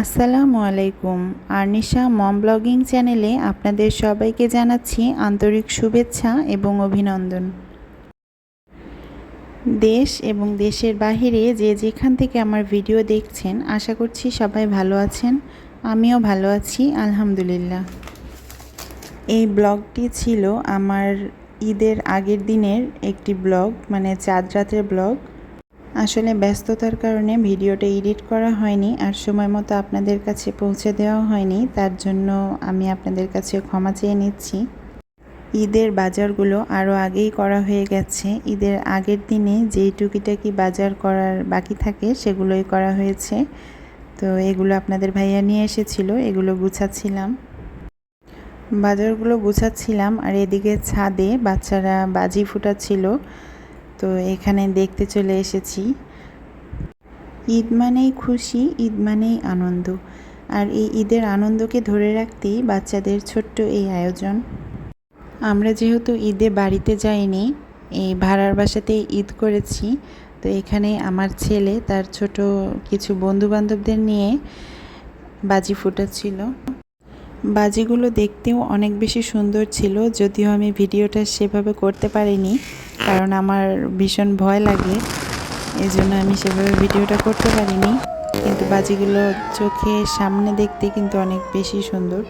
আসসালামু আলাইকুম। আর্নিশা মম ব্লগিং চ্যানেলে আপনাদের সবাইকে জানাচ্ছি আন্তরিক শুভেচ্ছা এবং অভিনন্দন। দেশ এবং দেশের বাহিরে যে যেখান থেকে আমার ভিডিও দেখছেন, আশা করছি সবাই ভালো আছেন। আমিও ভালো আছি, আলহামদুলিল্লাহ। এই ব্লগটি ছিল আমার ঈদের আগের দিনের একটি ব্লগ মানে চাঁদ রাতের ব্লগ। আসলে ব্যস্ততার কারণে ভিডিওটা এডিট করা হয়নি আর সময় মতো আপনাদের কাছে পৌঁছে দেওয়া হয়নি, তার জন্য আমি আপনাদের কাছে ক্ষমা চেয়ে নিচ্ছি। ঈদের বাজারগুলো আরও আগেই করা হয়ে গেছে। ঈদের আগের দিনে যেই টুকিটাকি বাজার করার বাকি থাকে সেগুলোই করা হয়েছে। তো এগুলো আপনাদের ভাইয়া নিয়ে এসেছিল, এগুলো গুছাচ্ছিলাম। বাজারগুলো গুছাচ্ছিলাম আর এদিকে ছাদে বাচ্চারা বাজি ফুটাচ্ছিল। তো এখানে দেখতে চলে এসেছি। ঈদ মানেই খুশি, ঈদ মানেই আনন্দ। আর এই ঈদের আনন্দকে ধরে রাখতেই বাচ্চাদের ছোট্ট এই আয়োজন। আমরা যেহেতু ঈদে বাড়িতে যাইনি, এই ভাড়ার বাসাতে ঈদ করেছি। তো এখানে আমার ছেলে, তার ছোট কিছু বন্ধু বান্ধবদের নিয়ে বাজি ফুটাচ্ছিল। বাজিগুলো দেখতেও অনেক বেশি সুন্দর ছিল, যদিও আমি ভিডিওটা সেভাবে করতে পারিনি, কারণ আমার ভীষণ ভয় লাগে এই জন্য আমি সেভাবে ভিডিওটা করতে পারিনি। কিন্তু বাজিগুলো চোখে সামনে দেখতে কিন্তু অনেক বেশি সুন্দর।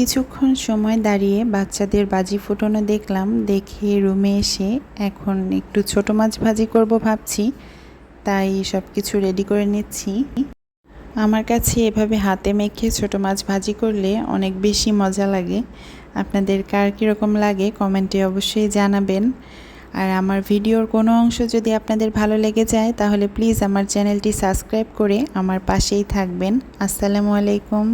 কিছুক্ষণ সময় দাঁড়িয়ে বাচ্চাদের বাজি ফুটানো দেখলাম, দেখে রুমে এসে এখন একটু ছোট মাছ ভাজি করব ভাবছি, তাই সব কিছু রেডি করে নিচ্ছি। আমার কাছে এভাবে হাতে মেখে ছোট মাছ ভাজি করলে অনেক বেশি মজা লাগে। আপনাদের কার কীরকম লাগে কমেন্টে অবশ্যই জানাবেন। আর আমার ভিডিওর কোনো অংশ যদি আপনাদের ভালো লেগে যায়, তাহলে প্লিজ আমার চ্যানেলটি সাবস্ক্রাইব করে আমার পাশেই থাকবেন। আসসালামু আলাইকুম।